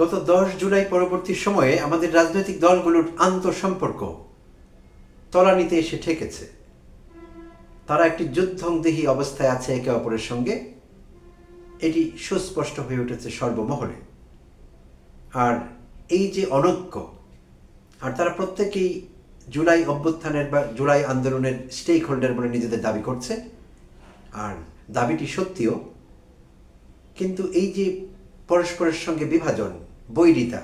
গত দশ জুলাই পরবর্তী সময়ে আমাদের রাজনৈতিক দলগুলোর আন্তঃসম্পর্ক তলানিতে এসে ঠেকেছে। তারা একটি যুদ্ধংদেহী অবস্থায় আছে একে অপরের সঙ্গে। এটি সুস্পষ্ট হয়ে উঠেছে সর্বমহলে। আর এই যে অনৈক্য, আর তারা প্রত্যেকেই জুলাই অভ্যুত্থানের বা জুলাই আন্দোলনের স্টেক হোল্ডার বলে নিজেদের দাবি করছে, আর দাবিটি সত্যিও কিন্তু এই যে পরস্পরের সঙ্গে বিভাজন, বৈরিতা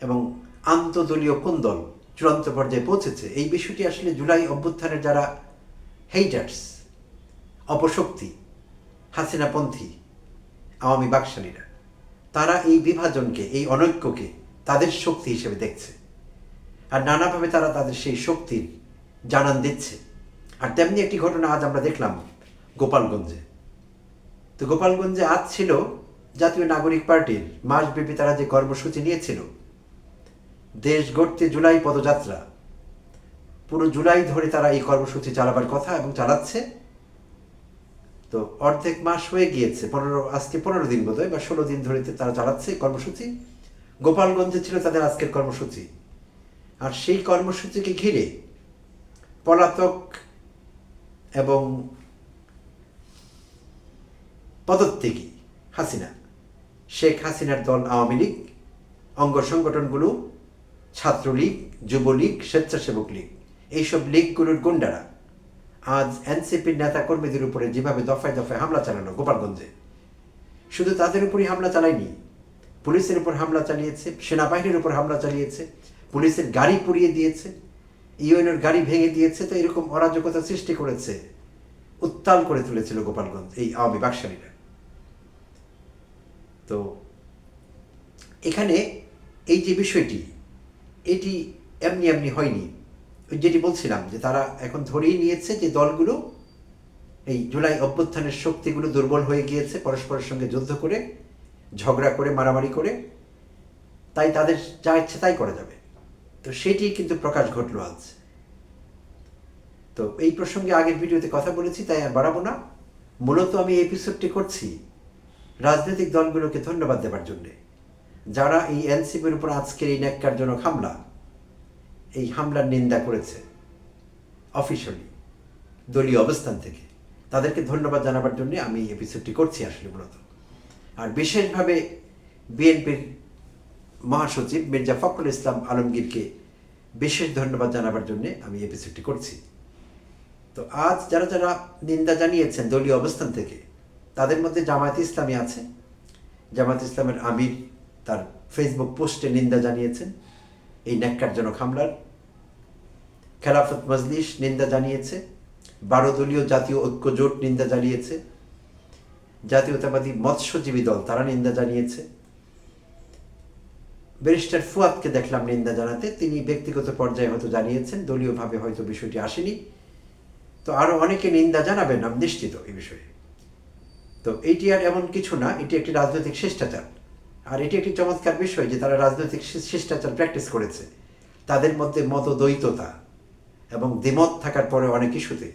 এবং আন্তদলীয় কোন্দল চূড়ান্ত পর্যায়ে পৌঁছেছে। এই বিষয়টি আসলে জুলাই অভ্যুত্থানের যারা হেইটার্স অপশক্তি হাসিনাপন্থী আওয়ামী বাকশালীরা, তারা এই বিভাজনকে, এই অনৈক্যকে তাদের শক্তি হিসেবে দেখছে। আর নানাভাবে তারা তাদের সেই শক্তির জানান দিচ্ছে। আর তেমনি একটি ঘটনা আজ আমরা দেখলাম গোপালগঞ্জে। তো গোপালগঞ্জে আজ ছিল জাতীয় নাগরিক পার্টির মাসব্যাপী তারা যে কর্মসূচি নিয়েছিল, দেশ গড়তে জুলাই পদযাত্রা, পুরো জুলাই ধরে তারা এই কর্মসূচি চালাবার কথা এবং চালাচ্ছে। তো অর্ধেক মাস হয়ে গিয়েছে, পনেরো, আজকে পনেরো দিন বোধহয়, বা ষোলো দিন ধরে তারা চালাচ্ছে কর্মসূচি। গোপালগঞ্জে ছিল তাদের আজকের কর্মসূচি। আর সেই কর্মসূচিকে ঘিরে পলাতক এবং পদত্যাগী হাসিনা শেখ হাসিনার দল আওয়ামী লীগ, অঙ্গ সংগঠনগুলো, ছাত্রলীগ, যুবলীগ, স্বেচ্ছাসেবক লীগ, এইসব লীগগুলোর গুন্ডারা আজ এনসিপির নেতা কর্মীদের উপরে যেভাবে দফায় দফায় হামলা চালানো গোপালগঞ্জে, শুধু তাদের উপরই হামলা চালায়নি, পুলিশের উপর হামলা চালিয়েছে, সেনাবাহিনীর উপর হামলা চালিয়েছে, পুলিশের গাড়ি পুড়িয়ে দিয়েছে ইউএনের গাড়ি ভেঙে দিয়েছে, তো এরকম অরাজকতা সৃষ্টি করেছে, উত্তাল করে তুলেছিল গোপালগঞ্জ এই আওয়ামী বাকশালীরা। তো এখানে এই যে বিষয়টি, এটি এমনি এমনি হয়নি। যেটি বলছিলাম যে তারা এখন ধরেই নিয়েছে যে দলগুলো এই জুলাই অভ্যুত্থানের শক্তিগুলো দুর্বল হয়ে গিয়েছে, পরস্পরের সঙ্গে যুদ্ধ করে, ঝগড়া করে, মারামারি করে। তাই তাদের যা ইচ্ছে তাই করা যাবে। তো সেটি কিন্তু প্রকাশ ঘটলো আজ। তো এই প্রসঙ্গে আগের ভিডিওতে কথা বলেছি, তাই আর বাড়াবো না। মূলত আমি এপিসোডটি করছি রাজনৈতিক দলগুলোকে ধন্যবাদ দেবার জন্যে যারা এই এনসিপির উপর আজকের এই ন্যাক্কারজনক হামলা, এই হামলার নিন্দা করেছে অফিসিয়ালি দলীয় অবস্থান থেকে, তাদেরকে ধন্যবাদ জানাবার জন্য আমি এই এপিসোডটি করছি আসলে মূলত। আর বিশেষভাবে বিএনপির মহাসচিব মির্জা ফখরুল ইসলাম আলমগীরকে বিশেষ ধন্যবাদ জানাবার জন্য আমি এপিসোডটি করছি। তো আজ যারা যারা নিন্দা জানিয়েছেন দলীয় অবস্থান থেকে তাদের মধ্যে জামায়াত ইসলামী আছে। জামায়াত ইসলামের আমির তার ফেসবুক পোস্টে নিন্দা জানিয়েছেন। এই ন্যাক্কারজনক হামলার খেলাফত মজলিস নিন্দা জানিয়েছে। বারো দলীয় জাতীয় ঐক্য জোট নিন্দা জানিয়েছে। জাতীয়তাবাদী মৎস্যজীবী দল তারা নিন্দা জানিয়েছে। ব্যারিস্টার ফুয়াদকে দেখলাম নিন্দা জানাতে। তিনি ব্যক্তিগত পর্যায়ে হয়তো জানিয়েছেন, দলীয়ভাবে হয়তো বিষয়টি আসেনি। তো আরও অনেকে নিন্দা জানাবেন, আমি নিশ্চিত এই বিষয়ে। তো এইটি আর এমন কিছু না, এটি একটি রাজনৈতিক শিষ্টাচার। আর এটি একটি চমৎকার বিষয় যে তারা রাজনৈতিক শিষ্টাচার প্র্যাকটিস করেছে। তাদের মধ্যে মতদ্বৈততা এবং দ্বিমত থাকার পরে অনেক ইস্যুতে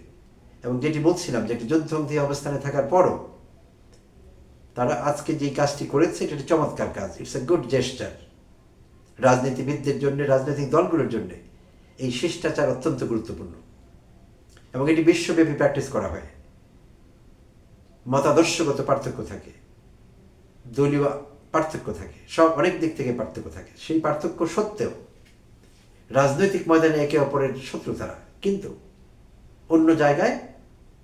এবং যেটি বলছিলাম যে একটি যুদ্ধবন্দী অবস্থানে থাকার পরও তারা আজকে যে কাজটি করেছে, এটা একটি চমৎকার কাজ। ইটস এ গুড জেস্টার রাজনীতিবিদদের জন্য, রাজনৈতিক দলগুলোর জন্য এই শিষ্টাচার অত্যন্ত গুরুত্বপূর্ণ। এবং এটি বিশ্বব্যাপী প্র্যাকটিস করা হয়। মতাদর্শগত পার্থক্য থাকে। দলীয় পার্থক্য থাকে। সব অনেক দিক থেকে পার্থক্য থাকে। সেই পার্থক্য সত্ত্বেও রাজনৈতিক ময়দানে একে অপরের শত্রু তারা কিন্তু অন্য জায়গায়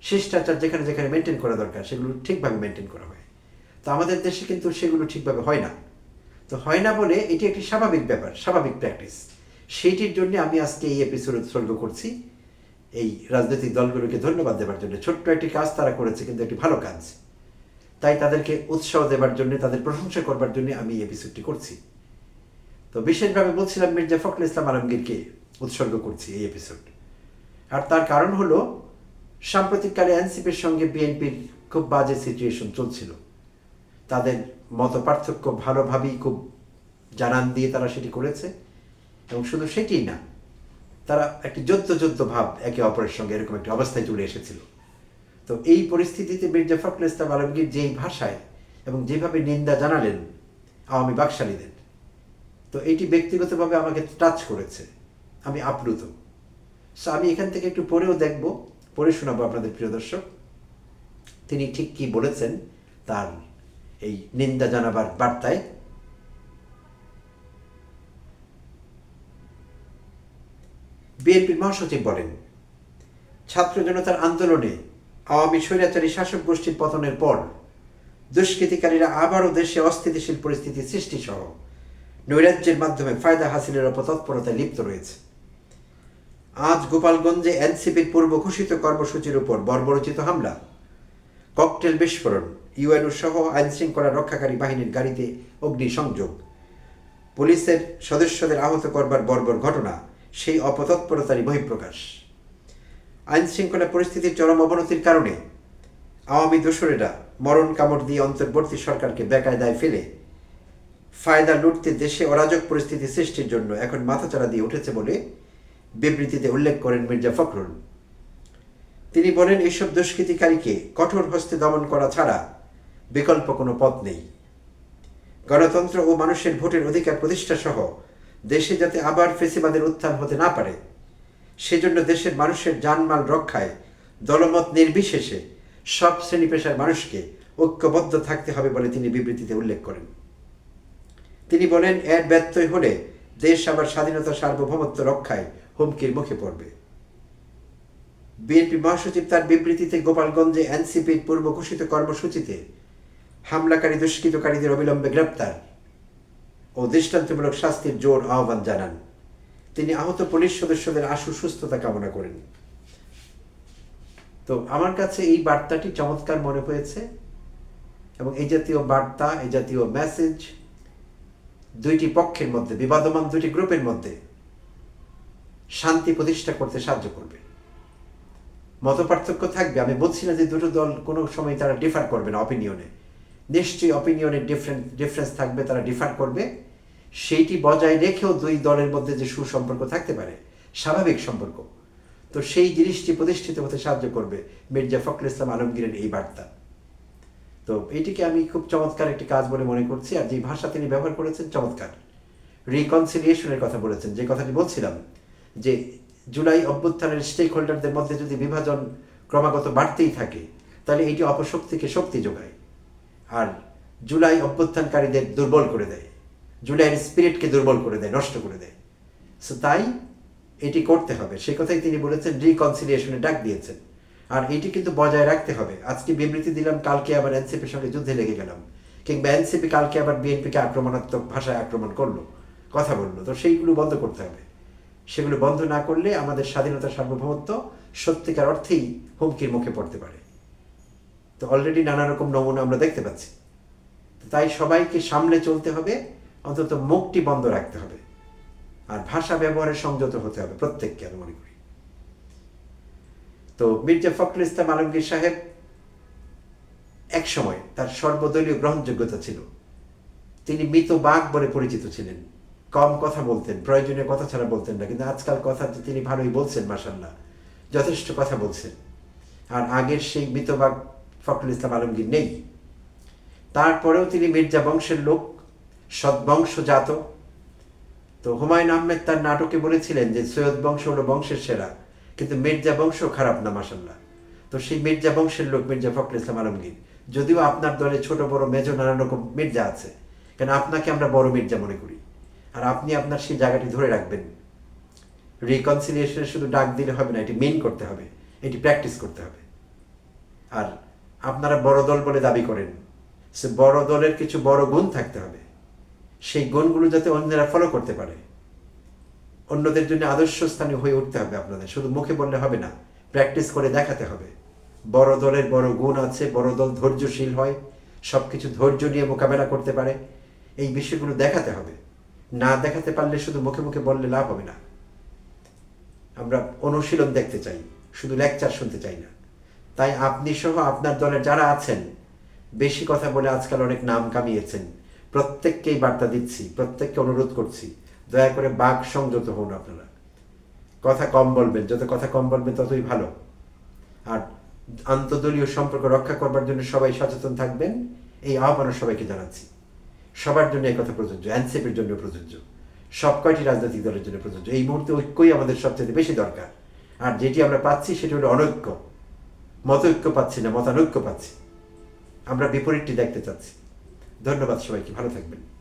শিষ্টাচার যেখানে যেখানে মেনটেন করা দরকার, সেগুলো ঠিকভাবে মেনটেন করা হয়। তো আমাদের দেশে কিন্তু সেগুলো ঠিকভাবে হয় না। তো হয় না বলে এটি একটি স্বাভাবিক ব্যাপার, স্বাভাবিক প্র্যাকটিস সেইটির জন্য আমি আজকে এই এপিসোড উৎসর্গ করছি। এই রাজনৈতিক দলগুলোকে ধন্যবাদ দেওয়ার জন্য। ছোট্ট একটি কাজ তারা করেছে, কিন্তু একটি ভালো কাজ। তাই তাদেরকে উৎসাহ দেওয়ার জন্য, তাদের প্রশংসা করবার জন্য আমি এই এপিসোডটি করছি। তো বিশেষভাবে বলছিলাম মির্জা ফখরুল ইসলাম আলমগীরকে উৎসর্গ করছি এই এপিসোড আর তার কারণ হলো, সাম্প্রতিককালে এনসিপির সঙ্গে বিএনপির খুব বাজে সিচুয়েশন চলছিল। তাদের মত পার্থক্য ভালোভাবেই খুব জানান দিয়ে তারা সেটি করেছে, এবং শুধু সেটিই না তারা একটি যুদ্ধ যুদ্ধ ভাব একে অপরের সঙ্গে এরকম একটি অবস্থায় চলে এসেছিল। তো এই পরিস্থিতিতে মির্জা ফখরুল ইসলাম আলমগীর যেই ভাষায় এবং যেভাবে নিন্দা জানালেন আওয়ামী বাকশালীদের, তো এটি ব্যক্তিগতভাবে আমাকে টাচ করেছে। আমি আপ্লুত। সো আমি এখান থেকে একটু পড়েও দেখব পড়ে শোনাবো আপনাদের প্রিয় দর্শক। তিনি ঠিক কি বলেছেন তার এই নিন্দা জানাবার বার্তায়। বিএনপির মহাসচিব বলেন, ছাত্র জনতার আন্দোলনে আওয়ামী স্বৈরাচারী শাসক গোষ্ঠীর পতনের পর দুষ্কৃতিকারীরা আবারও দেশে অস্থিতিশীল পরিস্থিতি সৃষ্টি সহ নৈরাজ্যের মাধ্যমে ফায়দা হাসিলের অপতৎপরতায় লিপ্ত রয়েছে। আজ গোপালগঞ্জে এনসিপির পূর্ব ঘোষিত কর্মসূচির উপর বর্বরচিত হামলা, ককটেল বিস্ফোরণ, ইউএনও সহ আইন শৃঙ্খলা রক্ষাকারী বাহিনীর গাড়িতে অগ্নিসংযোগ, পুলিশের সদস্যদের আহত করবার বর্বর ঘটনা সেই অপতৎপরতারই বহিঃপ্রকাশ। আইন শৃঙ্খলা পরিস্থিতির চরম অবনতির কারণে আওয়ামী দোসরেরা মরণ কামড় দিয়ে অন্তর্বর্তী সরকারকে বেকায়দায় ফেলে ফায়দা লুটতে দেশে অরাজক পরিস্থিতি সৃষ্টির জন্য এখন মাথাচাড়া দিয়ে উঠেছে বলে বিবৃতিতে উল্লেখ করেন মির্জা ফখরুল। তিনি বলেন এইসব দুষ্কৃতিকারীকে কঠোর হস্তে দমন করা ছাড়া বিকল্প কোনো পথ নেই। গণতন্ত্র ও মানুষের ভোটের অধিকার প্রতিষ্ঠা সহ দেশে যাতে আবার ফেসিবাদের উত্থান হতে না পারে, সেজন্য দেশের মানুষের জানমাল রক্ষায়, দলমত নির্বিশেষে সব শ্রেণি পেশার মানুষকে ঐক্যবদ্ধ থাকতে হবে বলে তিনি বিবৃতিতে উল্লেখ করেন। তিনি বলেন, এর ব্যত্যয় হলে দেশ আবার স্বাধীনতা সার্বভৌমত্ব রক্ষায় হুমকির মুখে পড়বে। বিএনপি মহাসচিব তার বিবৃতিতে গোপালগঞ্জে এনসিপির পূর্ব ঘোষিত কর্মসূচিতে হামলাকারী, দুষ্কৃতকারীদের অবিলম্বে গ্রেপ্তার ও দৃষ্টান্তমূলক শাস্তির জোর আহ্বান জানান। তিনি আহত পুলিশ সদস্যদের আশু, সুস্থতা কামনা করেন। তো আমার কাছে এই বার্তাটি চমৎকার মনে হয়েছে এবং এই জাতীয় বার্তা, এই জাতীয় মেসেজ দুইটি পক্ষের মধ্যে, বিবাদমান দুইটি গ্রুপের মধ্যে শান্তি প্রতিষ্ঠা করতে সাহায্য করবে। মত পার্থক্য থাকবে। আমি বলছি না যে দুটো দল কোনো সময় তারা ডিফার করবে না অপিনিয়নে নিশ্চয়ই অপিনিয়নের ডিফারেন্ট ডিফারেন্স থাকবে, তারা ডিফার করবে। সেইটি বজায় রেখেও দুই দলের মধ্যে যে সুসম্পর্ক থাকতে পারে, স্বাভাবিক সম্পর্ক। তো সেই জিনিসটি প্রতিষ্ঠিত হতে সাহায্য করবে মির্জা ফখরুল ইসলাম আলমগীরের এই বার্তা। তো এইটিকে আমি খুব চমৎকার একটি কাজ বলে মনে করছি, আর যে ভাষা তিনি ব্যবহার করেছেন চমৎকার। রিকনসিলিয়েশনের কথা বলেছেন। যে কথাটি বলছিলাম, যে জুলাই অভ্যুত্থানের স্টেক হোল্ডারদের মধ্যে যদি বিভাজন ক্রমাগত বাড়তেই থাকে, তাহলে এইটি অপশক্তিকে শক্তি যোগায়। আর জুলাই অভ্যুত্থানকারীদের দুর্বল করে দেয়। জুলাইয়ের স্পিরিটকে দুর্বল করে দেয়, নষ্ট করে দেয়। সো তাই এটি করতে হবে। সে কথাই তিনি বলেছেন রিকনসিলিয়েশনে ডাক দিয়েছেন। আর এটি কিন্তু বজায় রাখতে হবে। আজকে বিবৃতি দিলাম, কালকে আবার এনসিপির সঙ্গে যুদ্ধে লেগে গেলাম। কিংবা এনসিপি কালকে আবার বিএনপিকে আক্রমণাত্মক ভাষায় আক্রমণ করল, কথা বলল। তো সেইগুলো বন্ধ করতে হবে। সেগুলো বন্ধ না করলে আমাদের স্বাধীনতা সার্বভৌমত্ব সত্যিকার অর্থেই হুমকির মুখে পড়তে পারে। তো অলরেডি নানা রকম নমুনা আমরা দেখতে পাচ্ছি। তাই সবাইকে সামলে চলতে হবে, অন্তত মুখটি বন্ধ রাখতে হবে। আর ভাষা ব্যবহারে সংযত হতে হবে, প্রত্যেককে আমি মনে করি। তো মির্জা ফখরুল ইসলাম আলমগীর সাহেব এক সময় তার সর্বদলীয় গ্রহণযোগ্যতা ছিল। তিনি মৃত বাঘ বলে পরিচিত ছিলেন। কম কথা বলতেন, প্রয়োজনীয় কথা ছাড়া বলতেন না, কিন্তু আজকাল কথা তিনি ভালোই বলছেন মাসাল্লাহ যথেষ্ট কথা বলছেন। আর আগের সেই মৃতবাগ ফখরুল ইসলাম আলমগীর নেই। তারপরেও তিনি মির্জা বংশের লোক সদ্বংশজাত তো হুমায়ুন আহমেদ তার নাটকে বলেছিলেন যে সৈয়দ বংশ হলো বংশের সেরা, কিন্তু মির্জা বংশ খারাপ না মাসাল্লাহ তো সেই মির্জা বংশের লোক মির্জা ফখরুল ইসলাম আলমগীর। যদিও আপনার দলে ছোট, বড় মেজ নানান রকম মির্জা আছে, কেন আপনাকে আমরা বড় মির্জা মনে করি? আর আপনি আপনার সেই জায়গাটি ধরে রাখবেন। রিকনসিলিয়েশনে শুধু ডাক দিলে হবে না, এটি মেন করতে হবে, এটি প্র্যাকটিস করতে হবে। আর আপনারা বড় দল বলে দাবি করেন। সে বড় দলের কিছু বড় গুণ থাকতে হবে। সেই গুণগুলো যাতে অন্যরা ফলো করতে পারে। অন্যদের জন্য আদর্শ স্থানীয় হয়ে উঠতে হবে আপনাদের। শুধু মুখে বললে হবে না প্র্যাকটিস করে দেখাতে হবে। বড় দলের বড় গুণ আছে, বড় দল ধৈর্যশীল হয় সব কিছু ধৈর্য নিয়ে মোকাবেলা করতে পারে। এই বিষয়গুলো দেখাতে হবে। না দেখাতে পারলে শুধু মুখে মুখে বললে লাভ হবে না। আমরা অনুশীলন দেখতে চাই, শুধু লেকচার শুনতে চাই না। তাই আপনি সহ আপনার দলের যারা আছেন, বেশি কথা বলে আজকাল অনেক নাম কামিয়েছেন। প্রত্যেককেই বার্তা দিচ্ছি, প্রত্যেককে অনুরোধ করছি, দয়া করে বাক সংযত হন আপনারা। কথা কম বলবেন, যত কথা কম বলবেন ততই ভালো। আর আন্তদলীয় সম্পর্ক রক্ষা করবার জন্য সবাই সচেতন থাকবেন, এই আহ্বানও সবাইকে জানাচ্ছি। সবার জন্য কথা প্রযোজ্য, এনসিপির জন্য প্রযোজ্য সব কয়টি রাজনৈতিক দলের জন্য প্রযোজ্য। এই মুহূর্তে ঐক্যই আমাদের সবচেয়ে বেশি দরকার। আর যেটি আমরা পাচ্ছি সেটি হলো অনৈক্য। মতৈক্য পাচ্ছি না মতানৈক্য পাচ্ছি। আমরা বিপরীতটি দেখতে চাচ্ছি। ধন্যবাদ সবাইকে ভালো থাকবেন।